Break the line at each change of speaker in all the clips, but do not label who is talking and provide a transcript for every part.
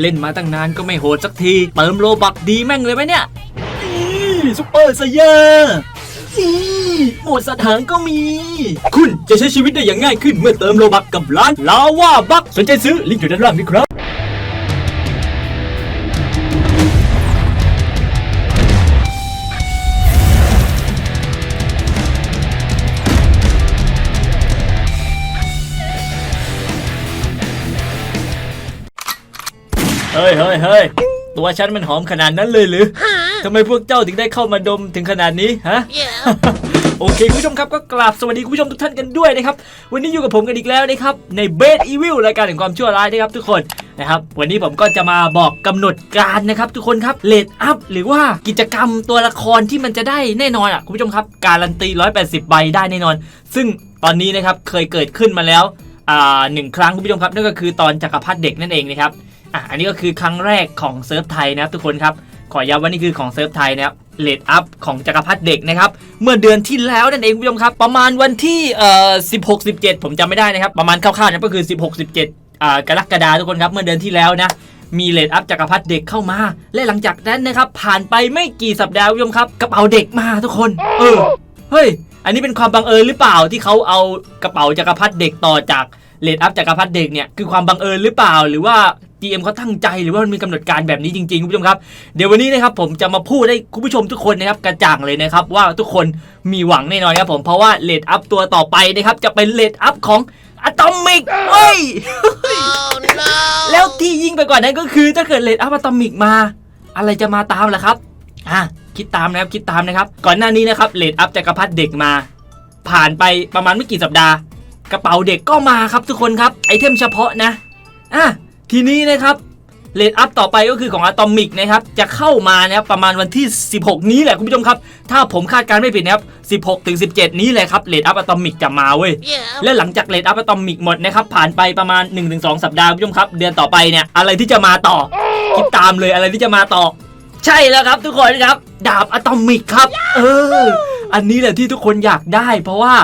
เล่นมาตั้งนานก็ไม่โหดสักที เติมโลบักดีแม่งเลยไหมเนี่ยนี่ซุปเปอร์ไซเยอร์นี่โหมดสถานก็มี คุณจะใช้ชีวิตได้อย่างง่ายขึ้นเมื่อเติมโลบักกับร้านลาว่าบักสนใจซื้อลิงก์อยู่ด้านล่างนี่ครับ เฮ้ยเฮ้ยเฮ้ยตัวฉันมันหอมขนาดนั้นเลยหรือทำไมพวกเจ้าถึงได้เข้ามาดมถึงขนาดนี้ฮะ โอเคคุณผู้ชมครับก็กราบสวัสดีคุณผู้ชมทุกท่านกันด้วยนะครับ วันนี้อยู่กับผมกันอีกแล้วนะครับ ในเบสอีวิลรายการแห่งความชั่วร้ายนะครับทุกคนนะครับวันนี้ผมก็จะมาบอกกำหนดการนะครับ ทุกคนครับเลดอัพหรือว่ากิจกรรมตัวละครที่มันจะได้แน่นอนอะคุณผู้ชมครับ การันตี 180 ใบได้แน่นอน ซึ่งตอนนี้นะครับเคยเกิดขึ้นมาแล้วอ่าหนึ่งครั้งคุณผู้ชมครับนั่นก็คือตอนจักรพรรดิเด็กนั่นเองนะครับ อะอันนี้ก็คือครั้งแรกของเซิร์ฟไทยนะครับทุกคนครับ ขอย้ำว่านี่คือของเซิร์ฟไทยนะครับเลดอัพของจักรพรรดิเด็กนะครับ เมื่อเดือนที่แล้วนั่นเองคุณผู้ชมครับ ประมาณวันที่เอ่อ16 17 ผมจำไม่ได้นะครับ ประมาณคร่าวๆนะก็คือ 16 17อ่ากรกฎาทุกคนครับ เมื่อเดือนที่แล้วนะมีเลดอัพจักรพรรดิเด็กเข้ามา และหลังจากนั้นนะครับผ่านไปไม่กี่สัปดาห์คุณผู้ชมครับกระเป๋าเด็กมาทุกคน เออเฮ้ยอันนี้เป็นความบังเอิญหรือเปล่าที่เขาเอากระเป๋าจักรพรรดิเด็กต่อจากเลดอัพจักรพรรดิเด็กเนี่ยคือความบังเอิญหรือเปล่าหรือว่า GM เขาตั้งใจหรือว่ามันมีกำหนดการแบบนี้จริงๆคุณผู้ชมครับ เดี๋ยววันนี้นะครับผมจะมาพูดให้คุณผู้ชมทุกคนนะครับกระจ่างเลยนะครับว่าทุกคนมีหวังแน่นอนครับผมเพราะว่าเลดอัพตัวต่อไปนะครับจะเป็นเลดอัพของอะตอมิกเฮ้ยแล้วที่ยิ่งไปกว่านั้นก็คือถ้าเกิดเลดอัพอะตอมิกมา อะไรจะมาตามล่ะครับอะคิดตามนะครับคิดตามนะครับ ก่อนหน้านี้นะครับเลดอัพจักรพรรดิเด็กมา ผ่านไปประมาณไม่กี่สัปดาห์ กระเป๋าเด็กก็มาครับทุกคนครับไอเทมเฉพาะนะอะ ทีนี้นะครับเลดอัพต่อไปก็คือของอะตอมิกนะครับ จะเข้ามานะครับประมาณวันที่ 16 นี้แหละคุณผู้ชมครับ ถ้าผมคาดการณ์ไม่ผิดนะครับ 16 ถึง 17 นี้เลยครับเลดอัพอะตอมิกจะมาเว้ยและหลังจากเลดอัพอะตอมิกหมดนะครับ ผ่านไปประมาณ 1-2 สัปดาห์คุณผู้ชมครับ เดือนต่อไปเนี่ยอะไรที่จะมาต่อ คิดตามเลยอะไรที่จะมาต่อ ใช่แล้วครับทุกคนครับดาบอะตอมิกครับ เออ อันนี้แหละที่ทุกคนอยากได้ เพราะว่า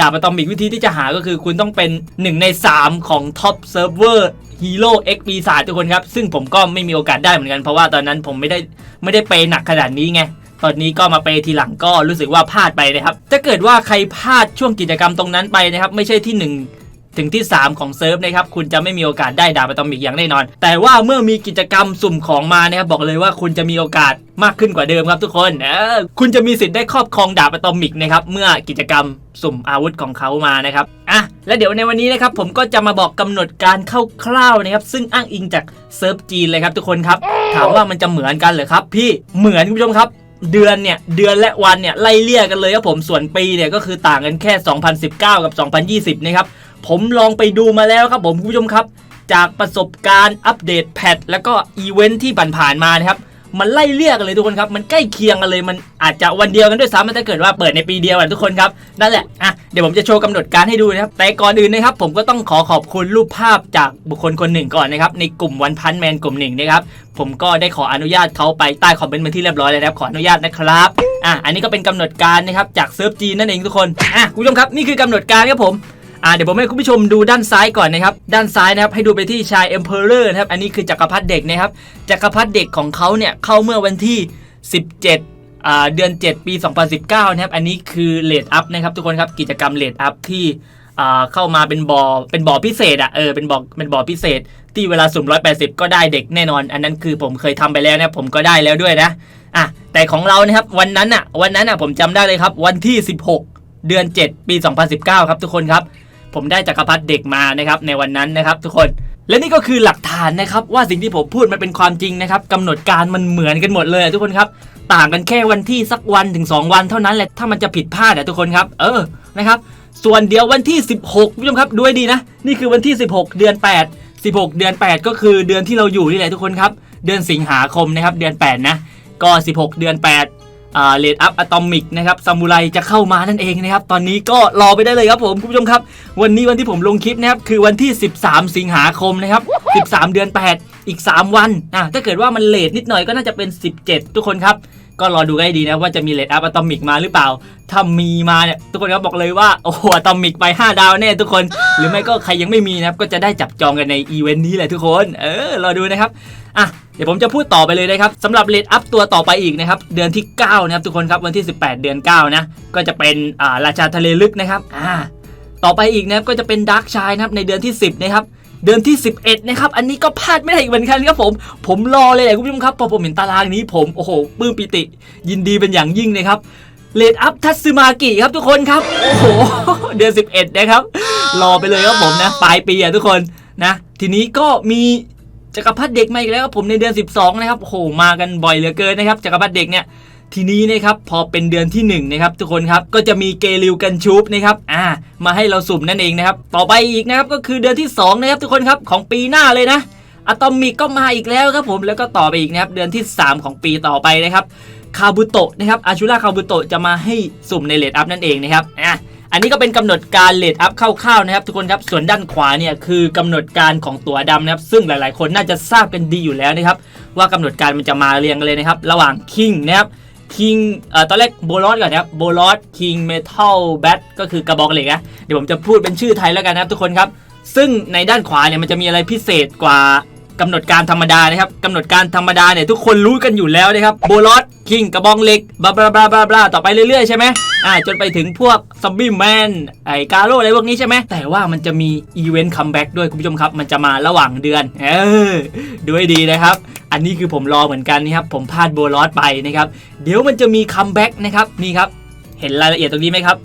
ดาบอะตอมิกวิธีที่จะหาก็คือคุณต้องเป็น 1 ใน 3 ของท็อปเซิร์ฟเวอร์ ฮีโร่เอ็กปีศาจทุกคนครับ ซึ่งผมก็ไม่มีโอกาสได้เหมือนกันเพราะว่าตอนนั้นผมไม่ได้ไม่ได้เปย์หนักขนาดนี้ไงตอนนี้ก็มาเปย์ทีหลังก็รู้สึกว่าพลาดไปนะครับถ้าเกิดว่าใครพลาดช่วงกิจกรรมตรงนั้นไปนะครับ ไม่ใช่ที่ 1 ถึงที่ 3 ของเซิร์ฟนะครับคุณจะไม่มีโอกาสได้ดาบอะตอมิกอย่างแน่นอน แต่ว่าเมื่อมีกิจกรรมสุ่มของมานะครับบอกเลยว่าคุณจะมีโอกาสมากขึ้นกว่าเดิมครับทุกคนเออคุณจะมีสิทธิ์ได้ครอบครองดาบอะตอมิกนะครับเมื่อกิจกรรมสุ่มอาวุธของเขามานะครับอะและเดี๋ยวในวันนี้นะครับผมก็จะมาบอกกำหนดการคร่าวๆนะครับซึ่งอ้างอิงจากเซิร์ฟจีนเลยครับทุกคนครับถามว่ามันจะเหมือนกันเหรอครับ พี่เหมือนคุณผู้ชมครับเดือนเนี่ยเดือนและวันเนี่ยไล่เลี่ยกันเลยครับผมส่วนปีเนี่ยก็คือต่างกันแค่ 2019 กับ 2020 นะครับ ผมลองไปดูมาแล้วครับผมคุณผู้ชมครับ จากประสบการณ์อัปเดตแพทแล้วก็อีเวนท์ที่ผ่านๆมานะครับมันไล่เลี่ยกันเลยทุกคนครับ มันใกล้เคียงกันเลย มันอาจจะวันเดียวกันด้วยซ้ำถ้าเกิดว่าเปิดในปีเดียวกันทุกคนครับ นั่นแหละ อะ เดี๋ยวผมจะโชว์กำหนดการให้ดูนะครับ แต่ก่อนอื่นนะครับ ผมก็ต้องขอขอบคุณรูปภาพจากบุคคลคนหนึ่งก่อนนะครับ ในกลุ่มวันพันแมนกลุ่มหนึ่งนะครับ ผมก็ได้ขออนุญาตเขาไปใต้คอมเมนต์มาที่เรียบร้อยแล้วนะครับ ขออนุญาตนะครับ อะ อันนี้ก็เป็นกำหนดการนะครับจากเซิร์ฟจีนนั่นเองทุกคน อะ คุณผู้ชมครับ นี่คือกำหนดการครับผม อ่าเดี๋ยวผมให้คุณผู้ชมดูด้านซ้ายก่อนนะครับ ด้านซ้ายนะครับให้ดูไปที่ชายเอ็มเพอเรอร์นะครับ อันนี้คือจักรพรรดิเด็กนะครับ จักรพรรดิเด็กของเขาเนี่ยเข้าเมื่อวันที่ 17อ่าเดือน 7 ปี 2019 นะครับ อันนี้คือเลดอัพนะครับทุกคนครับ กิจกรรมเลดอัพที่อ่าเข้ามาเป็นบอ่อ เป็นบ่อพิเศษอะ เออ เป็นบ่อ เป็นบ่อพิเศษ ที่เวลาสุ่ม 180 ก็ได้เด็กแน่นอน อันนั้นคือผมเคยทำไปแล้วนะผมก็ได้แล้วด้วยนะอะแต่ของเรานะครับวันนั้นอะ วันนั้นอะผมจำได้เลยครับ วันที่ 16 เดือน 7 ปี 2019 ครับทุกคนครับ ผมได้จักรพรรดิเด็กมานะครับในวันนั้นนะครับ ทุกคนและนี่ก็คือหลักฐานนะครับว่าสิ่งที่ผมพูดมันเป็นความจริงนะครับกำหนดการมันเหมือนกันหมดเลยทุกคนครับต่างกันแค่วันที่สักวันถึง 2 วันเท่านั้นแหละถ้ามันจะผิดพลาดอะทุกคนครับ เออนะครับ ส่วนเดียววันที่ 16คุณผู้ชมครับดูให้ดีนะ นี่คือวันที่ 16 เดือน 8 16 เดือน 8 ก็คือเดือนที่เราอยู่นี่แหละทุกคนครับ เดือนสิงหาคมนะครับ เดือน 8 นะ ก็ 16 เดือน8 เลดอัพอะตอมิกนะครับซามูไรจะเข้ามานั่นเองนะครับ ตอนนี้ก็รอไปได้เลยครับผมคุณผู้ชมครับ วันนี้วันที่ผมลงคลิปนะครับคือวันที่ 13 สิงหาคมนะครับ 13 เดือน 8 อีก 3 วันอะถ้าเกิดว่ามันเลทนิดหน่อยก็น่าจะเป็น 17 ทุกคนครับ ก็รอดูกันให้ดีนะว่าจะมีเลดอัพอะตอมิกมาหรือเปล่า ถ้ามีมาเนี่ยทุกคนก็บอกเลยว่าโอ้โหอะตอมิกไป 5 ดาวแน่ทุกคน หรือไม่ก็ใครยังไม่มีนะครับก็จะได้จับจองกันในอีเวนต์นี้แหละทุกคนเออรอดูนะครับอะเดี๋ยวผมจะพูดต่อไปเลยนะครับสำหรับเลดอัพตัวต่อไปอีกนะครับเดือนที่ 9 นะครับทุกคนครับวันที่ 18 เดือน 9 นะก็จะเป็นอ่าราชาทะเลลึกนะครับอ่าต่อไปอีกนะครับก็จะเป็นดาร์กชายนะครับในเดือนที่ 10 นะครับ เดือนที่ 11นะครับอันนี้ก็พลาดไม่ได้อีกเหมือนกันครับผม ผมรอเลยแหละคุณผู้ชมครับพอผมเห็นตารางนี้ผมโอ้โหปลื้มปิติ ยินดีเป็นอย่างยิ่งนะครับเลดอัพทัตสึมากิครับทุกคนครับโอ้โหเดือน 11 นะครับ รอไปเลยครับผมนะปลายปีอะทุกคนนะ ทีนี้ก็มีจักรพรรดิเด็กมาอีกแล้วครับผมในเดือน 12 นะครับโอ้โหมากันบ่อยเหลือเกินนะครับจักรพรรดิเด็กเนี่ย ทีนี้นะครับพอเป็นเดือนที่1นงนะครับทุกคนครับก็จะมีเกลิวกันชูปนะครับอ่ามาให้เราสุ่มนั่นเองนะครับต่อไปอีกนะครับก็คือเดือนที่2นะครับทุกคนครับของปีหน้าเลยนะอะตอมิกก็มาอีกแล้วครับผมแล้วก็ต่อไปอีกนะครับเดือนที่ 3 ของปีต่อไปนะครับคาบุโตะนะครับอาชูราคาบุโตะจะมาให้สุ่มในเลดอัพนั่นเองนะครับอะอันนี้ก็เป็นกำหนดการเลดอัพคร่าวๆนะครับ ทุกคนครับส่วนด้านขวาเนี่ยคือกำหนดการของตัวดำนะครับ ซึ่งหลายๆ คนน่าจะทราบกันดีอยู่แล้วนะครับ ว่ากำหนดการมันจะมาเรียงกันเลยนะครับ ระหว่างคิงนะครับ คิงเอ่อตอนแรกโบลอสก่อนนะครับโบลอสคิงเมทัลแบทก็คือกระบอกเหล็กนะเดี๋ยวผมจะพูดเป็นชื่อไทยแล้วกันนะครับทุกคนครับ ซึ่งในด้านขวาเนี่ยมันจะมีอะไรพิเศษกว่ากำหนดการธรรมดานะครับกำหนดการธรรมดาเนี่ยทุกคนรู้กันอยู่แล้วนะครับโบลอสคิงกระบองเหล็กบลาบลาบลาบลาบลาต่อไปเรื่อยๆใช่ไหมอ่าจนไปถึงพวกซอมบี้แมนไอกาโร่อะไรพวกนี้ใช่ไหมแต่ว่ามันจะมีอีเวนต์คัมแบ็กด้วยคุณผู้ชมครับ มันจะมาระหว่างเดือน เออดูให้ดีนะครับ อันนี้คือผมรอเหมือนกันนะครับผมพลาดโบลอสไปนะครับเดี๋ยวมันจะมีคัมแบ็กนะครับนี่ครับเห็นรายละเอียดตรงนี้ไหมครับ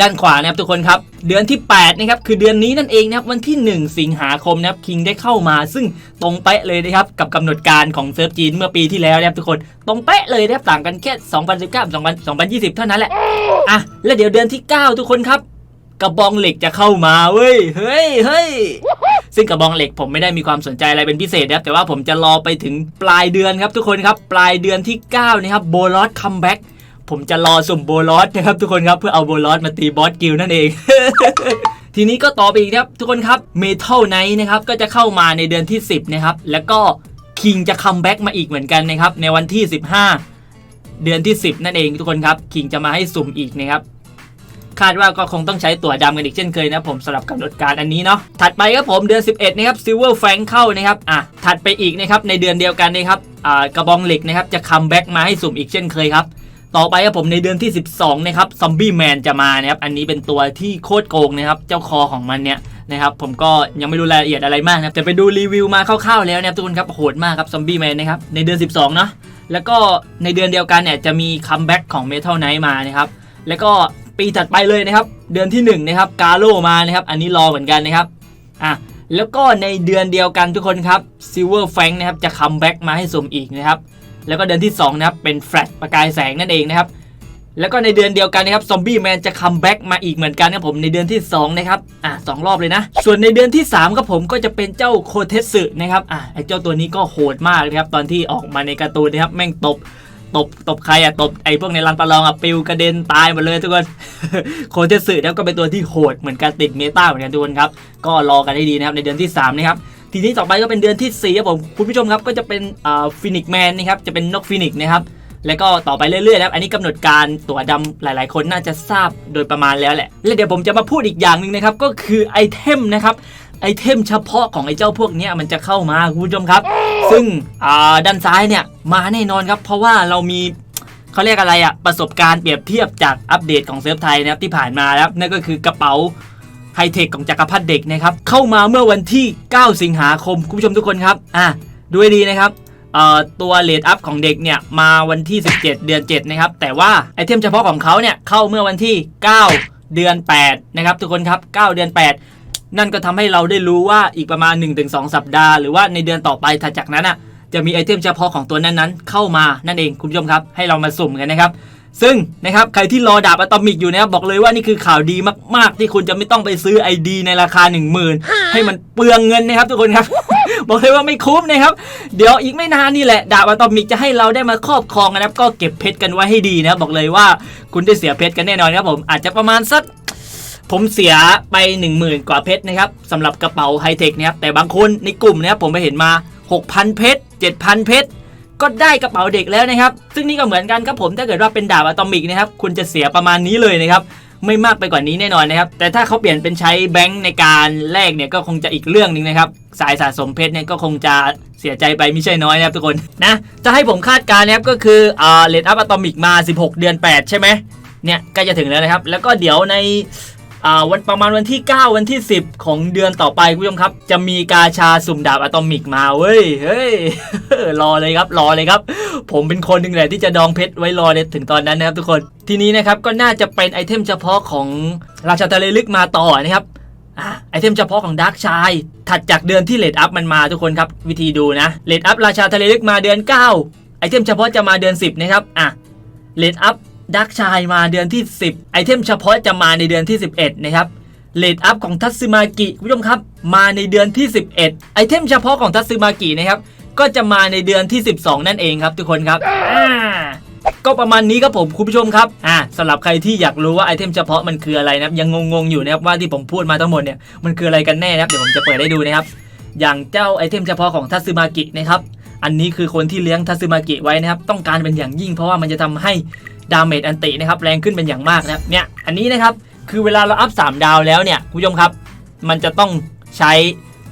ด้านขวานะครับทุกคนครับเดือนที่8นะครับคือเดือนนี้นั่นเองนะครับวันที่ 1 สิงหาคมนะครับคิงได้เข้ามา ซึ่งตรงเป๊ะเลยนะครับกับกำหนดการของเซิร์ฟจีนเมื่อปีที่แล้วนะครับทุกคนตรงเป๊ะเลยนะครับต่างกันแค่2019 2020 เท่านั้นแหละอะแล้วเดี๋ยวเดือนที่ 9 ทุกคนครับ กระบองเหล็กจะเข้ามาเว้ย เฮ้ยเฮ้ยซึ่งกระบองเหล็กผมไม่ได้มีความสนใจอะไรเป็นพิเศษนะครับแต่ว่าผมจะรอไปถึงปลายเดือนครับทุกคนครับ ปลายเดือนที่9นะครับโบลอสคัมแบ็กผมจะรอสุ่มโบลอสนะครับทุกคนครับเพื่อเอาโบลอสมาตีบอสกิลนั่นเอง ทีนี้ก็ต่อไปอีกครับทุกคนครับเมทัลไนท์นะครับก็จะเข้ามาในเดือนที่ 10นะครับแล้วก็คิงจะคัมแบ็กมาอีกเหมือนกันนะครับในวันที่ 15 เดือนที่ 10 นั่นเองทุกคนครับคิงจะมาให้สุ่มอีกนะครับ คาดว่าก็คงต้องใช้ตั๋วดำกันอีกเช่นเคยนะผมสำหรับกำหนดการอันนี้เนาะถัดไปครับผมเดือน 11นะครับซิลเวอร์แฟงเข้านะครับอะถัดไปอีกนะครับในเดือนเดียวกันนะครับอ่ากระบองเหล็กนะครับจะคัมแบ็กมาให้สุ่มอีกเช่นเคยครับต่อไปครับผมในเดือนที่ 12นะครับซอมบี้แมนจะมานะครับอันนี้เป็นตัวที่โคตรโกงนะครับเจ้าคอของมันเนี่ยนะครับผมก็ยังไม่รู้รายละเอียดอะไรมากนะครับแต่ไปดูรีวิวมาคร่าวๆแล้วนะครับทุกคนครับโหดมากครับซอมบี้แมนนะครับในเดือน 12เนาะแล้วก็ในเดือนเดียวกันเนี่ยจะมีคัมแบ็กของเมทัลไนท์มานะครับแล้วก็ ปีถัดไปเลยนะครับ เดือนที่1นะครับกาโลมานะครับอันนี้รอเหมือนกันนะครับอะแล้วก็ในเดือนเดียวกันทุกคนครับซิลเวอร์แฟงนะครับจะคัมแบ็กมาให้สมอีกนะครับแล้วก็เดือนที่2นะครับเป็นแฟลชประกายแสงนั่นเองนะครับแล้วก็ในเดือนเดียวกันนะครับซอมบี้แมนจะคัมแบ็กมาอีกเหมือนกันนะครับผมในเดือนที่2นะครับอะสองรอบเลยนะ ส่วนในเดือนที่3ครับผมก็จะเป็นเจ้าโคเทสึนะครับอะไอเจ้าตัวนี้ก็โหดมากนะครับตอนที่ออกมาในการ์ตูนนะครับแม่งตบ ตบตบใครอะตบไอ้พวกในรันประลองอะปิวกระเด็นตายหมดเลยทุกคนโคเทสึนะครับก็เป็นตัวที่โหดเหมือนกันติดเมตาเหมือนกันทุกคนครับก็รอกันให้ดีนะครับในเดือนที่3นะครับทีนี้ต่อไปก็เป็นเดือนที่4ครับผมคุณผู้ชมครับก็จะเป็นอ่าฟินิกแมนนะครับจะเป็นนกฟินิกนะครับแล้วก็ต่อไปเรื่อยๆนะครับอันนี้กำหนดการตัวดำหลายๆ คนน่าจะทราบโดยประมาณแล้วแหละ และเดี๋ยวผมจะมาพูดอีกอย่างหนึ่งนะครับ ก็คือไอเทมนะครับ ไอเทมเฉพาะของไอเจ้าพวกเนี้ยมันจะเข้ามาคุณผู้ชมครับ ซึ่งอ่าด้านซ้ายเนี่ยมาแน่นอนครับ เพราะว่าเรามีเขาเรียกอะไรอะประสบการณ์เปรียบเทียบจากอัปเดตของเซิร์ฟไทยนะครับที่ผ่านมาแล้วนั่นก็คือกระเป๋าไฮเทคของจักรพรรดิเด็กนะครับเข้ามาเมื่อวันที่ 9 สิงหาคมคุณผู้ชมทุกคนครับอะดูให้ดีนะครับเอ่อตัวเลดอัพของเด็กเนี่ยมาวันที่ 17 เดือน 7 นะครับ แต่ว่าไอเทมเฉพาะของเขาเนี่ยเข้าเมื่อวันที่ 9 เดือน 8 นะครับทุกคนครับ 9 เดือน 8 นั่นก็ทำให้เราได้รู้ว่าอีกประมาณ 1-2 สัปดาห์ หรือว่าในเดือนต่อไปถัดจากนั้นอะจะมีไอเทมเฉพาะของตัวนั้นๆ เข้ามานั่นเองคุณผู้ชมครับ ให้เรามาสุ่มกันนะครับ ซึ่งนะครับใครที่รอดาบอะตอมิกอยู่นะครับบอกเลยว่านี่คือข่าวดีมาก ๆ ที่คุณจะไม่ต้องไปซื้อ ID ในราคา 1 0,000 ให้มันเปลืองเงินนะครับ ทุกคนครับ บอกเลยว่าไม่คุ้มนะครับ เดี๋ยวอีกไม่นานนี่แหละ ดาบอะตอมิกจะให้เราได้มาครอบครองนะครับ ก็เก็บเพชรกันไว้ให้ดีนะครับบอกเลยว่าคุณได้เสียเพชรกันแน่นอนครับผมอาจจะประมาณสัก ผมเสียไป 10,000 กว่าเพชรนะครับสำหรับกระเป๋าไฮเทคนะครับแต่บางคนในกลุ่มนะครับผมไปเห็นมา 6,000 เพชร 7,000 เพชร ก็ได้กระเป๋าเด็กแล้วนะครับ ซึ่งนี่ก็เหมือนกันครับผมถ้าเกิดว่าเป็นดาบอะตอมิกนะครับคุณจะเสียประมาณนี้เลยนะครับไม่มากไปกว่านี้แน่นอนนะครับ แต่ถ้าเขาเปลี่ยนเป็นใช้แบงค์ในการแลกเนี่ยก็คงจะอีกเรื่องหนึ่งนะครับ สายสะสมเพชรเนี่ยก็คงจะเสียใจไปไม่ใช่น้อยนะครับทุกคนนะ จะให้ผมคาดการณ์นะครับก็คืออ่าเลดอัพอะตอมิกมา 16 เดือน 8 ใช่ไหมเนี่ยใกล้จะถึงแล้วนะครับ แล้วก็เดี๋ยวใน วันประมาณวันที่ 9 วันที่ 10 ของเดือนต่อไปคุณผู้ชมครับ จะมีกาชาสุ่มดาบอะตอมิกมาเว้ยเฮ้ยรอเลยครับรอเลยครับ ผมเป็นคนหนึ่งแหละที่จะดองเพชรไว้รอในถึงตอนนั้นนะครับทุกคนทีนี้นะครับก็น่าจะเป็นไอเทมเฉพาะของราชาทะเลลึกมาต่อนะครับอไอเทมเฉพาะของดาร์กชายถัดจากเดือนที่เลดอัพมันมาทุกคนครับ วิธีดูนะเลดอัพราชาทะเลลึกมาเดือน 9 ไอเทมเฉพาะจะมาเดือน 10 นะครับอะเลดอัพ ดาร์กชายมาเดือนที่ 10 ไอเทมเฉพาะจะมาในเดือนที่ 11 นะครับเลดอัพของทัตสึมากิคุณผู้ชมครับ มาในเดือนที่ 11 ไอเทมเฉพาะของทัตสึมากินะครับ ก็จะมาในเดือนที่ 12 นั่นเองครับ ทุกคนครับก็ประมาณนี้ครับผมคุณผู้ชมครับอ่าสำหรับใครที่อยากรู้ว่าไอเทมเฉพาะมันคืออะไรนะครับยังงงๆอยู่นะครับว่าที่ผมพูดมาทั้งหมดเนี่ยมันคืออะไรกันแน่นะครับเดี๋ยวผมจะเปิดให้ดูนะครับ อย่างเจ้าไอเทมเฉพาะของทัตสึมากินะครับ อันนี้คือคนที่เลี้ยงทัตสึมากิไว้นะครับ ต้องการเป็นอย่างยิ่งเพราะว่ามันจะทำให้ดาเมจอันตินะครับแรงขึ้นเป็นอย่างมากนะครับเนี่ยอันนี้นะครับคือเวลาเราอัพ 3 ดาวแล้วเนี่ยคุณผู้ชมครับ มันจะต้องใช้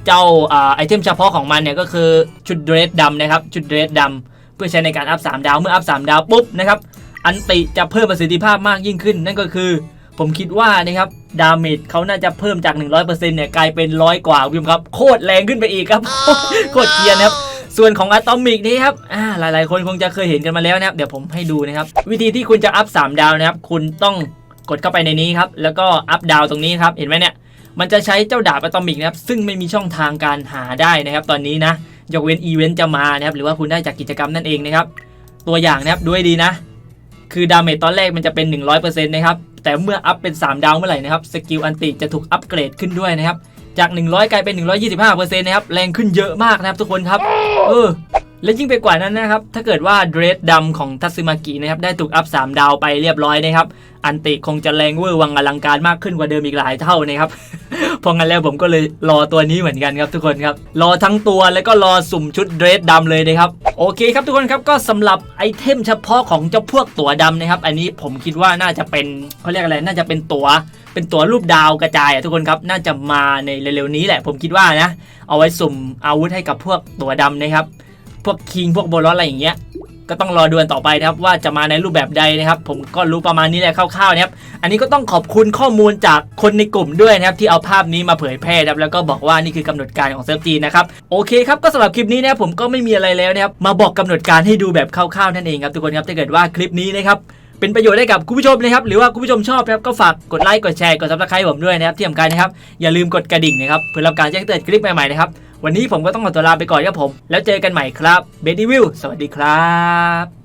เจ้าอ่าไอเทมเฉพาะของมันเนี่ยก็คือชุดเดรสดำนะครับชุดเดรสดำเพื่อใช้ในการอัพ 3 ดาวเมื่ออัพ 3 ดาวปุ๊บนะครับอันติจะเพิ่มประสิทธิภาพมากยิ่งขึ้น นั่นก็คือ ผมคิดว่านะครับดาเมจเขาน่าจะเพิ่มจาก 100%เนี่ยกลายเป็นร้อยกว่าคุณผู้ชมครับโคตรแรงขึ้นไปอีกครับโคตรเกรียนนะครับ ส่วนของอะตอมิกนี่ครับอ่าหลายๆ คนคงจะเคยเห็นกันมาแล้วนะครับ เดี๋ยวผมให้ดูนะครับ วิธีที่คุณจะอัพ 3 ดาวนะครับ คุณต้องกดเข้าไปในนี้ครับ แล้วก็อัพดาวตรงนี้ครับ เห็นไหมเนี่ย มันจะใช้เจ้าดาบอะตอมิกนะครับ ซึ่งไม่มีช่องทางการหาได้นะครับ ตอนนี้นะ ยกเว้นอีเวนต์จะมานะครับ หรือว่าคุณได้จากกิจกรรมนั่นเองนะครับ ตัวอย่างนะครับดูให้ดีนะ คือดาเมจตอนแรกมันจะเป็น 100%นะครับ แต่เมื่ออัพเป็น 3 ดาวเมื่อไหร่นะครับ สกิลอันติจะถูกอัปเกรดขึ้นด้วยนะครับ จาก 100 กลายเป็น 125%นะครับ แรงขึ้นเยอะมากนะครับทุกคนครับ เออ และยิ่งไปกว่านั้นนะครับ ถ้าเกิดว่าเดรสดำของทัตสึมากินะครับ ได้ถูกอัพ 3 ดาวไปเรียบร้อยนะครับ อันติคงจะแรงเวอร์วังอลังการมากขึ้นกว่าเดิมอีกหลายเท่านะครับ เพราะงั้นแล้วผมก็เลยรอตัวนี้เหมือนกันครับทุกคนครับ รอทั้งตัวแล้วก็รอสุ่มชุดเดรสดำเลยนะครับ โอเคครับทุกคนครับ ก็สำหรับไอเทมเฉพาะของเจ้าพวกตัวดำนะครับ อันนี้ผมคิดว่าน่าจะเป็นเขาเรียกอะไร น่าจะเป็นตัว เป็นตัวรูปดาวกระจายอะทุกคนครับน่าจะมาในเร็วๆนี้แหละ ผมคิดว่านะ เอาไว้สุ่มอาวุธให้กับพวกตัวดำนะครับ พวกคิงพวกโบลอสอะไรอย่างเงี้ยก็ต้องรอดูนต่อไปนะครับว่าจะมาในรูปแบบใดนะครับ ผมก็รู้ประมาณนี้แหละคร่าวๆนะครับอันนี้ก็ต้องขอบคุณข้อมูลจากคนในกลุ่มด้วยนะครับที่เอาภาพนี้มาเผยแพร่ครับแล้วก็บอกว่านี่คือกำหนดการของเซิร์ฟจีนนะครับโอเคครับก็สำหรับคลิปนี้นะครับผมก็ไม่มีอะไรแล้วนะครับมาบอกกำหนดการให้ดูแบบคร่าวๆนั่นเองครับทุกคนครับถ้าเกิดว่าคลิปนี้นะครับ เป็นประโยชน์ได้กับคุณผู้ชมนะครับหรือว่าคุณผู้ชมชอบนะครับก็ฝากกดไลค์กดแชร์กดซับสไครต์ผมด้วยนะครับที่สำคัญนะครับอย่าลืมกดกระดิ่งนะครับเพื่อรับการแจ้งเตือนคลิปใหม่ๆนะครับวันนี้ผมก็ต้องขอตัวลาไปก่อนครับผม แล้วเจอกันใหม่ครับเบดี้วิวสวัสดีครับ